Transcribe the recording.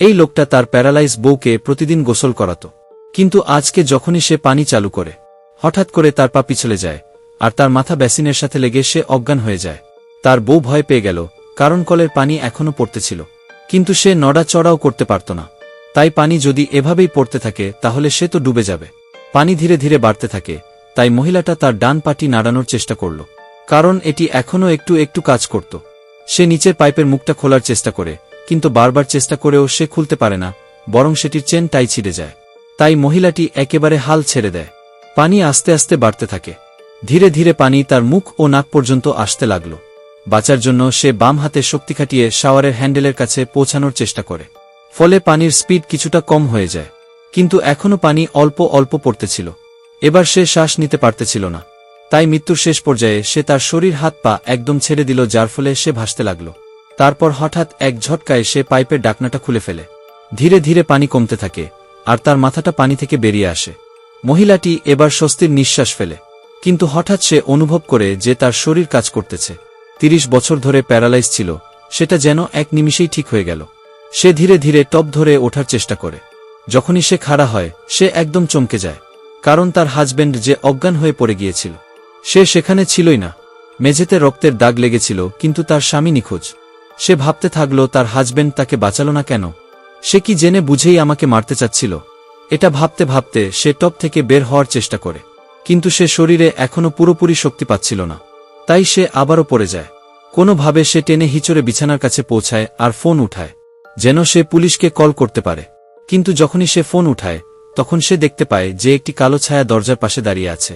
এই লোকটা তার প্যারালাইজ বউকে প্রতিদিন গোসল করাত। কিন্তু আজকে যখনই সে পানি চালু করে, হঠাৎ করে তার পা পিছলে যায়, আর তার মাথা বেসিনের সাথে লেগে সে অজ্ঞান হয়ে যায়। তার বউ ভয় পেয়ে গেল, কারণ কলের পানি এখনও পড়তেছিল। কিন্তু সে নড়াচড়াও করতে পারত না। তাই পানি যদি এভাবেই পড়তে থাকে, তাহলে সে তো ডুবে যাবে। পানি ধীরে ধীরে বাড়তে থাকে, তাই মহিলাটা তার ডান পাটি নাড়ানোর চেষ্টা করল। কারণ এটি এখনও একটু একটু কাজ করত। সে নিচের পাইপের মুখটা খোলার চেষ্টা করে কিন্তু বারবার চেষ্টা করেও সে খুলতে পারে না, বরং সেটির চেন টাই ছিঁড়ে যায়। তাই মহিলাটি একেবারে হাল ছেড়ে দেয়। পানি আস্তে আস্তে বাড়তে থাকে। ধীরে ধীরে পানি তার মুখ ও নাক পর্যন্ত আসতে লাগল। বাঁচার জন্য সে বাম হাতে শক্তি খাটিয়ে শাওয়ারের হ্যান্ডেলের কাছে পৌঁছানোর চেষ্টা করে। ফলে পানির স্পিড কিছুটা কম হয়ে যায়। কিন্তু এখনও পানি অল্প অল্প পড়তেছিল। এবার সে শ্বাস নিতে পারতেছিল না। তাই মৃত্যুর শেষ পর্যায়ে সে তার শরীর হাত পা একদম ছেড়ে দিল, যার ফলে সে ভাসতে লাগল। তারপর হঠাৎ এক ঝটকায় সে পাইপের ডাকনাটা খুলে ফেলে। ধীরে ধীরে পানি কমতে থাকে, আর তার মাথাটা পানি থেকে বেরিয়ে আসে। মহিলাটি এবার স্বস্তির নিঃশ্বাস ফেলে, কিন্তু হঠাৎ সে অনুভব করে যে তার শরীর কাজ করতেছে। তিরিশ বছর ধরে প্যারালাইজ ছিল, সেটা যেন এক নিমিষেই ঠিক হয়ে গেল। সে ধীরে ধীরে টপ ধরে ওঠার চেষ্টা করে। যখনই সে খাড়া হয়, সে একদম চমকে যায়, কারণ তার হাজবেন্ড যে অজ্ঞান হয়ে পড়ে গিয়েছিল। সে সেখানে ছিলই না। মেঝেতে রক্তের দাগ লেগেছিল, কিন্তু তার স্বামী নিখোঁজ। সে ভাবতে থাকল, তার হাজবেন্ড তাকে বাঁচালো না কেন? সে কি জেনে বুঝেই আমাকে মারতে চাচ্ছিল? এটা ভাবতে ভাবতে সে টপ থেকে বের হওয়ার চেষ্টা করে, কিন্তু সে শরীরে এখনও পুরোপুরি শক্তি পাচ্ছিল না। তাই সে আবারও পড়ে যায়। কোনোভাবে সে টেনে হিচড়ে বিছানার কাছে পৌঁছায় আর ফোন উঠায়, যেন সে পুলিশকে কল করতে পারে। কিন্তু যখনই সে ফোন উঠায়, তখন সে দেখতে পায় যে একটি কালো ছায়া দরজার পাশে দাঁড়িয়ে আছে।